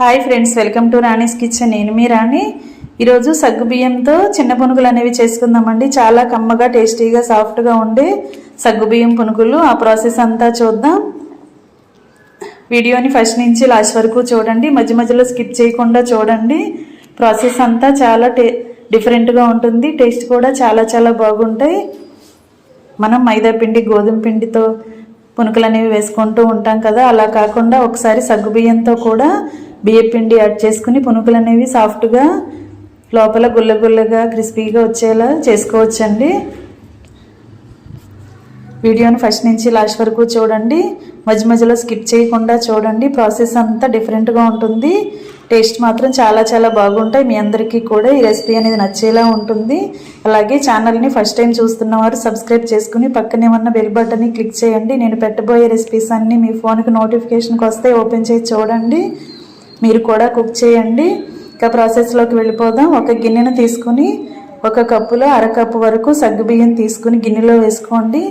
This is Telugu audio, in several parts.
Hi friends welcome to Rani's kitchen నేను మీ రాణి. ఈరోజు సగ్గు బియ్యంతో చిన్న పునుగులు అనేవి చేసుకుందామండి. చాలా కమ్మగా టేస్టీగా సాఫ్ట్గా ఉండే సగ్గు బియ్యం పునుగులు. ఆ ప్రాసెస్ అంతా చూద్దాం. వీడియోని ఫస్ట్ నుంచి లాస్ట్ వరకు చూడండి. మధ్య మధ్యలో స్కిప్ చేయకుండా చూడండి. ప్రాసెస్ అంతా చాలా టే డిఫరెంట్గా ఉంటుంది. టేస్ట్ కూడా చాలా చాలా బాగుంటాయి. మనం మైదా పిండి గోధుమ పిండితో పునుకులు అనేవి వేసుకుంటూ ఉంటాం కదా అలా కాకుండా ఒకసారి సగ్గు బియ్యంతో కూడా బియ్యపిండి యాడ్ చేసుకుని పునుకులు అనేవి సాఫ్ట్గా లోపల గుల్ల గుల్లగా క్రిస్పీగా వచ్చేలా చేసుకోవచ్చండి. వీడియోని ఫస్ట్ నుంచి లాస్ట్ వరకు చూడండి. మధ్య మధ్యలో స్కిప్ చేయకుండా చూడండి. ప్రాసెస్ అంతా డిఫరెంట్గా ఉంటుంది. టేస్ట్ మాత్రం చాలా చాలా బాగుంటాయి. మీ అందరికీ కూడా ఈ రెసిపీ అనేది నచ్చేలా ఉంటుంది. అలాగే ఛానల్ని ఫస్ట్ టైం చూస్తున్న వారు సబ్స్క్రైబ్ చేసుకుని పక్కనే ఉన్న బెల్ బటన్ని క్లిక్ చేయండి. నేను పెట్టబోయే రెసిపీస్ అన్నీ మీ ఫోన్కి నోటిఫికేషన్కి వస్తే ఓపెన్ చేసి చూడండి. మీరు కూడా కుక్ చేయండి. ఇక ప్రాసెస్లోకి వెళ్ళిపోదాం. ఒక గిన్నెను తీసుకుని ఒక కప్పులో అరకప్పు వరకు సగ్గుబియ్యం తీసుకుని గిన్నెలో వేసుకోండి.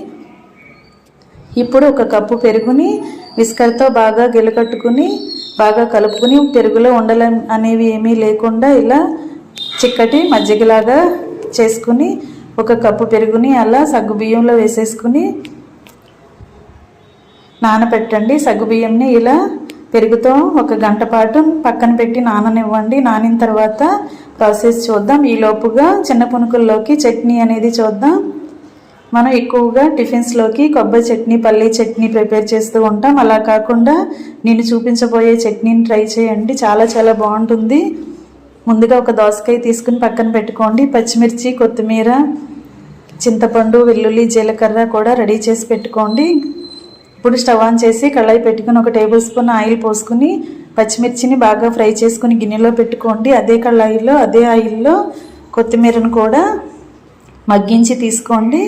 ఇప్పుడు ఒక కప్పు పెరుగుని విస్కర్తో బాగా గిలకట్టుకుని బాగా కలుపుకుని పెరుగులో ఉండలం అనేవి ఏమీ లేకుండా ఇలా చిక్కటి మజ్జిగలాగా చేసుకుని ఒక కప్పు పెరుగుని అలా సగ్గు బియ్యంలో వేసేసుకుని నానబెట్టండి సగ్గు బియ్యంని ఇలా పెరుగుతో ఒక గంట పాటు పక్కన పెట్టి నాననివ్వండి. నానిన తర్వాత ప్రాసెస్ చూద్దాం. ఈ లోపుగా చిన్న పునుకుల్లోకి చట్నీ అనేది చూద్దాం. మనం ఎక్కువగా టిఫిన్స్లోకి కొబ్బరి చట్నీ పల్లీ చట్నీ ప్రిపేర్ చేస్తూ ఉంటాం. అలా కాకుండా నేను చూపించబోయే చట్నీని ట్రై చేయండి. చాలా చాలా బాగుంటుంది. ముందుగా ఒక దోసకాయ తీసుకుని పక్కన పెట్టుకోండి. పచ్చిమిర్చి కొత్తిమీర చింతపండు వెల్లుల్లి జీలకర్ర కూడా రెడీ చేసి పెట్టుకోండి. ఇప్పుడు స్టవ్ ఆన్ చేసి కళాయి పెట్టుకుని ఒక టేబుల్ స్పూన్ ఆయిల్ పోసుకుని పచ్చిమిర్చిని బాగా ఫ్రై చేసుకుని గిన్నెలో పెట్టుకోండి. అదే కళాయిలో అదే ఆయిల్లో కొత్తిమీరను కూడా మగ్గించి తీసుకోండి.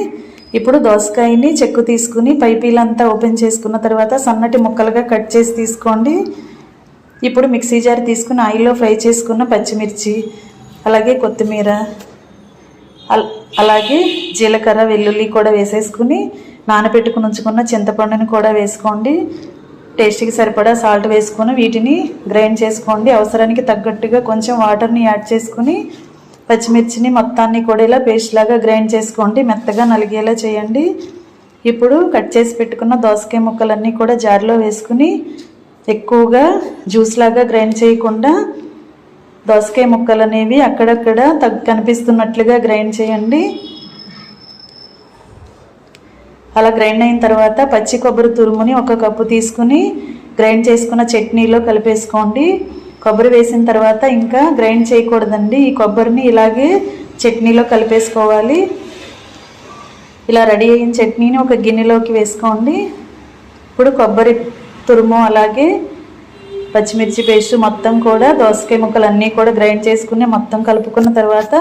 ఇప్పుడు దోసకాయని చెక్కు తీసుకుని పైపీలంతా ఓపెన్ చేసుకున్న తర్వాత సన్నటి ముక్కలుగా కట్ చేసి తీసుకోండి. ఇప్పుడు మిక్సీ జార్ తీసుకుని ఆయిల్లో ఫ్రై చేసుకున్న పచ్చిమిర్చి అలాగే కొత్తిమీర అలాగే జీలకర్ర వెల్లుల్లి కూడా వేసేసుకుని నానబెట్టుకుని ఉంచుకున్న చింతపండుని కూడా వేసుకోండి. టేస్ట్కి సరిపడా సాల్ట్ వేసుకొని వీటిని గ్రైండ్ చేసుకోండి. అవసరానికి తగ్గట్టుగా కొంచెం వాటర్ని యాడ్ చేసుకుని పచ్చిమిర్చిని మొత్తాన్ని కూడా ఇలా పేస్ట్ లాగా గ్రైండ్ చేసుకోండి. మెత్తగా నలిగేలా చేయండి. ఇప్పుడు కట్ చేసి పెట్టుకున్న దోసకాయ ముక్కలన్నీ కూడా జార్లో వేసుకుని ఎక్కువగా జ్యూస్ లాగా గ్రైండ్ చేయకుండా దోసకాయ ముక్కలు అనేవి అక్కడక్కడ తగ్ కనిపిస్తున్నట్లుగా గ్రైండ్ చేయండి. అలా గ్రైండ్ అయిన తర్వాత పచ్చి కొబ్బరి తురుముని ఒక కప్పు తీసుకుని గ్రైండ్ చేసుకున్న చట్నీలో కలిపేసుకోండి. కొబ్బరి వేసిన తర్వాత ఇంకా గ్రైండ్ చేయకూడదండి. ఈ కొబ్బరిని ఇలాగే చట్నీలో కలిపేసుకోవాలి. ఇలా రెడీ అయిన చట్నీని ఒక గిన్నెలోకి వేసుకోండి. ఇప్పుడు కొబ్బరి తురుము అలాగే పచ్చిమిర్చి పేస్ట్ మొత్తం కూడా దోసకాయ ముక్కలు అన్నీ కూడా గ్రైండ్ చేసుకుని మొత్తం కలుపుకున్న తర్వాత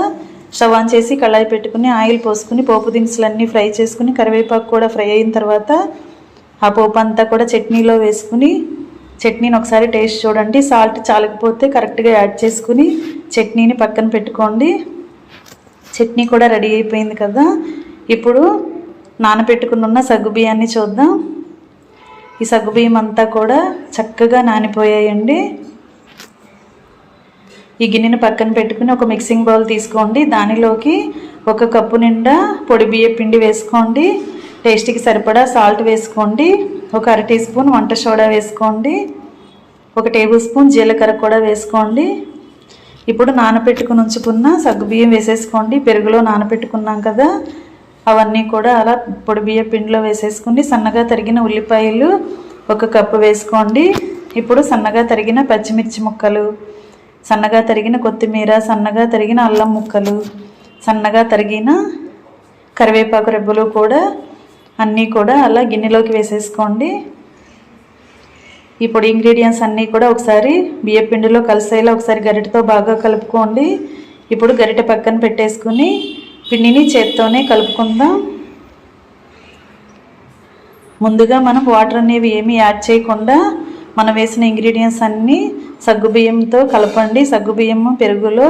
స్టవ్ ఆన్ చేసి కళాయి పెట్టుకుని ఆయిల్ పోసుకుని పోపు దినుసులన్నీ ఫ్రై చేసుకుని కరివేపాకు కూడా ఫ్రై అయిన తర్వాత ఆ పోపు అంతా కూడా చట్నీలో వేసుకుని చట్నీని ఒకసారి టేస్ట్ చూడండి. సాల్ట్ చాలకపోతే కరెక్ట్గా యాడ్ చేసుకుని చట్నీని పక్కన పెట్టుకోండి. చట్నీ కూడా రెడీ అయిపోయింది కదా. ఇప్పుడు నానబెట్టుకుని ఉన్న సగ్గు బియ్యాన్ని చూద్దాం. ఈ సగ్గుబియ్యం అంతా కూడా చక్కగా నానిపోయాయండి. ఈ గిన్నెని పక్కన పెట్టుకుని ఒక మిక్సింగ్ బౌల్ తీసుకోండి. దానిలోకి ఒక కప్పు నిండా పొడి బియ్య పిండి వేసుకోండి. టేస్ట్కి సరిపడా సాల్ట్ వేసుకోండి. ఒక అర టీ స్పూన్ వంట సోడా వేసుకోండి. ఒక టేబుల్ స్పూన్ జీలకర్ర కూడా వేసుకోండి. ఇప్పుడు నానబెట్టుకుని ఉంచుకున్న సగ్గుబియ్యం వేసేసుకోండి. పెరుగులో నానబెట్టుకున్నాం కదా అవన్నీ కూడా అలా పొడి బియ్య పిండిలో వేసేసుకుని సన్నగా తరిగిన ఉల్లిపాయలు ఒక కప్పు వేసుకోండి. ఇప్పుడు సన్నగా తరిగిన పచ్చిమిర్చి ముక్కలు సన్నగా తరిగిన కొత్తిమీర సన్నగా తరిగిన అల్లం ముక్కలు సన్నగా తరిగిన కరివేపాకు రెబ్బలు కూడా అన్నీ కూడా అలా గిన్నెలోకి వేసేసుకోండి. ఈ పొడి ఇంగ్రీడియంట్స్ అన్నీ కూడా ఒకసారి బియ్య పిండిలో కలిసేలా ఒకసారి గరిటతో బాగా కలుపుకోండి. ఇప్పుడు గరిటె పక్కన పెట్టేసుకుని పిండిని చేత్తోనే కలుపుకుందాం. ముందుగా మనం వాటర్ అనేవి ఏమీ యాడ్ చేయకుండా మనం వేసిన ఇంగ్రీడియంట్స్ అన్నీ సగ్గుబియ్యంతో కలపండి. సగ్గుబియ్యం పెరుగులో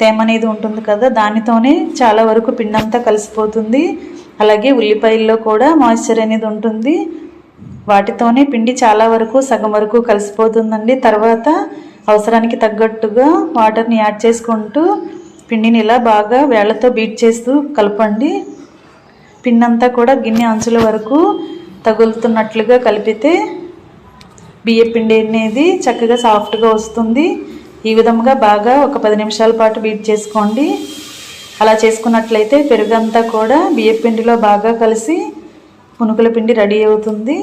తేమ అనేది ఉంటుంది కదా దానితోనే చాలా వరకు పిండంతా కలిసిపోతుంది. అలాగే ఉల్లిపాయల్లో కూడా మాయిశ్చర్ అనేది ఉంటుంది. వాటితోనే పిండి చాలా వరకు సగం వరకు కలిసిపోతుందండి. తర్వాత అవసరానికి తగ్గట్టుగా వాటర్ని యాడ్ చేసుకుంటూ పిండిని ఇలా బాగా వేళ్ళతో బీట్ చేస్తూ కలపండి. పిండి అంతా కూడా గిన్నె అంచుల వరకు తగులుతున్నట్లుగా కలిపితే బియ్య పిండి అనేది చక్కగా సాఫ్ట్గా వస్తుంది. ఈ విధంగా బాగా ఒక పది నిమిషాల పాటు బీట్ చేసుకోండి. అలా చేసుకున్నట్లయితే పెరుగంతా కూడా బియ్య పిండిలో బాగా కలిసి పునుకుల పిండి రెడీ అవుతుంది.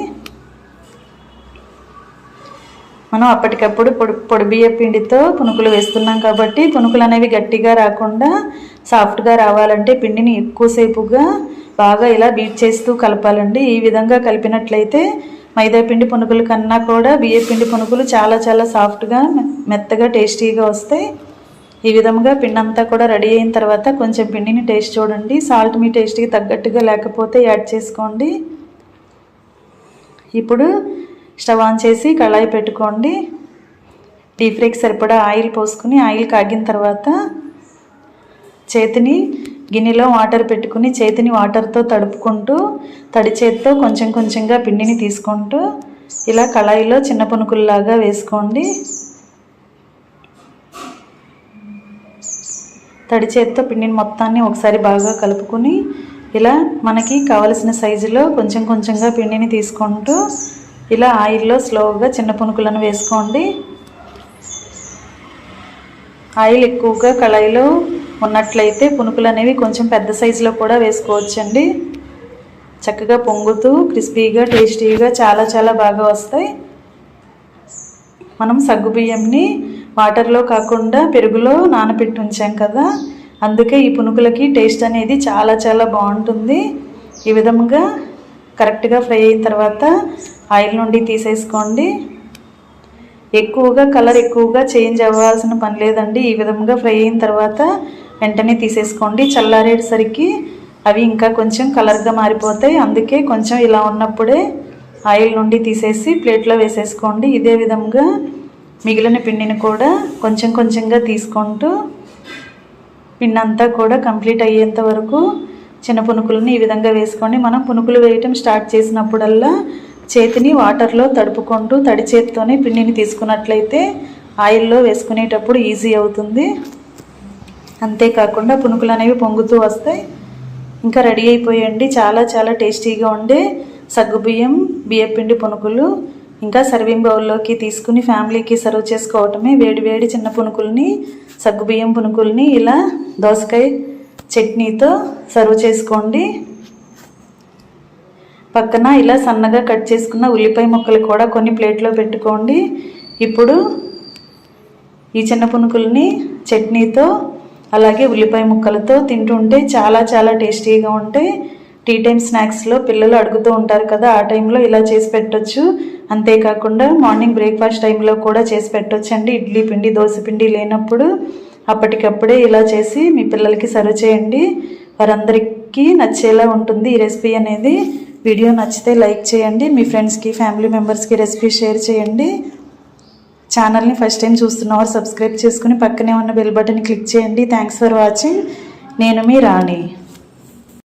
మనం అప్పటికప్పుడు పొడి పొడి బియ్య పిండితో పునుకులు వేస్తున్నాం కాబట్టి పునుకులు అనేవి గట్టిగా రాకుండా సాఫ్ట్గా రావాలంటే పిండిని ఎక్కువసేపుగా బాగా ఇలా బీట్ చేస్తూ కలపాలండి. ఈ విధంగా కలిపినట్లయితే మైదా పిండి పునుగుల కన్నా కూడా బియ్య పిండి పునుకులు చాలా చాలా సాఫ్ట్గా మెత్తగా టేస్టీగా వస్తాయి. ఈ విధంగా పిండి అంతా కూడా రెడీ అయిన తర్వాత కొంచెం పిండిని టేస్ట్ చూడండి. సాల్ట్ మీ టేస్ట్కి తగ్గట్టుగా లేకపోతే యాడ్ చేసుకోండి. ఇప్పుడు స్టవ్ ఆన్ చేసి కళాయి పెట్టుకోండి. డీప్ ఫ్రైకి సరిపడా ఆయిల్ పోసుకుని ఆయిల్ కాగిన తర్వాత చేతిని గిన్నెలో వాటర్ పెట్టుకుని చేతిని వాటర్తో తడుపుకుంటూ తడి చేత్తో కొంచెం కొంచెంగా పిండిని తీసుకుంటూ ఇలా కళాయిలో చిన్న పునుకుల్లాగా వేసుకోండి. తడి చేత్తో పిండిని మొత్తాన్ని ఒకసారి బాగా కలుపుకొని ఇలా మనకి కావలసిన సైజులో కొంచెం కొంచెంగా పిండిని తీసుకుంటూ ఇలా ఆయిల్లో స్లోగా చిన్న పునుకులను వేసుకోండి. ఆయిల్ ఎక్కువగా కళాయిలో ఉన్నట్లయితే పునుకులు అనేవి కొంచెం పెద్ద సైజులో కూడా వేసుకోవచ్చండి. చక్కగా పొంగుతూ క్రిస్పీగా టేస్టీగా చాలా చాలా బాగా వస్తాయి. మనం సగ్గుబియ్యంని వాటర్లో కాకుండా పెరుగులో నానబెట్టి ఉంచాం కదా అందుకే ఈ పునుకులకి టేస్ట్ అనేది చాలా చాలా బాగుంటుంది. ఈ విధంగా కరెక్ట్గా ఫ్రై అయిన తర్వాత ఆయిల్ నుండి తీసేసుకోండి. ఎక్కువగా కలర్ ఎక్కువగా చేంజ్ అవ్వాల్సిన పని లేదండి. ఈ విధంగా ఫ్రై అయిన తర్వాత వెంటనే తీసేసుకోండి. చల్లారేసరికి అవి ఇంకా కొంచెం కలర్గా మారిపోతాయి. అందుకే కొంచెం ఇలా ఉన్నప్పుడే ఆయిల్ నుండి తీసేసి ప్లేట్లో వేసేసుకోండి. ఇదే విధంగా మిగిలిన పిండిని కూడా కొంచెం కొంచెంగా తీసుకుంటూ పిండి అంతా కూడా కంప్లీట్ అయ్యేంత వరకు చిన్న పునుకులని ఈ విధంగా వేసుకోండి. మనం పునుకులు వేయటం స్టార్ట్ చేసినప్పుడల్లా చేతిని వాటర్లో తడుపుకుంటూ తడి చేతితోనే పిండిని తీసుకున్నట్లయితే ఆయిల్లో వేసుకునేటప్పుడు ఈజీ అవుతుంది. అంతేకాకుండా పునుకులు అనేవి పొంగుతూ వస్తాయి ఇంకా రెడీ అయిపోయండి. చాలా చాలా టేస్టీగా ఉండే సగ్గుబియ్యం బియ్యపిండి పునుకులు ఇంకా సర్వింగ్ బౌల్లోకి తీసుకుని ఫ్యామిలీకి సర్వ్ చేసుకోవటమే వేడి వేడి చిన్న పునుకుల్ని సగ్గుబియ్యం పునుకుల్ని ఇలా దోసకాయ చట్నీతో సర్వ్ చేసుకోండి. పక్కన ఇలా సన్నగా కట్ చేసుకున్న ఉల్లిపాయ ముక్కలు కూడా కొన్ని ప్లేట్లో పెట్టుకోండి. ఇప్పుడు ఈ చిన్న పునుకుల్ని చట్నీతో అలాగే ఉల్లిపాయ ముక్కలతో తింటుంటే చాలా చాలా టేస్టీగా ఉంటాయి టీ టైం స్నాక్స్లో పిల్లలు అడుగుతూ ఉంటారు కదా ఆ టైంలో ఇలా చేసి పెట్టొచ్చు. అంతేకాకుండా మార్నింగ్ బ్రేక్ఫాస్ట్ టైంలో కూడా చేసి పెట్టొచ్చు అండి ఇడ్లీ పిండి దోశ పిండి లేనప్పుడు అప్పటికప్పుడే ఇలా చేసి మీ పిల్లలకి సర్వ్ చేయండి. వారందరికీ నచ్చేలా ఉంటుంది ఈ రెసిపీ అనేది. వీడియో నచ్చితే లైక్ చేయండి. మీ ఫ్రెండ్స్కి ఫ్యామిలీ మెంబర్స్కి రెసిపీ షేర్ చేయండి. ఛానల్ని ఫస్ట్ టైం చూస్తున్నవారు సబ్స్క్రైబ్ చేసుకుని పక్కనే ఉన్న బెల్ బటన్ క్లిక్ చేయండి. థ్యాంక్స్ ఫర్ వాచింగ్ నేను మీ రాణి.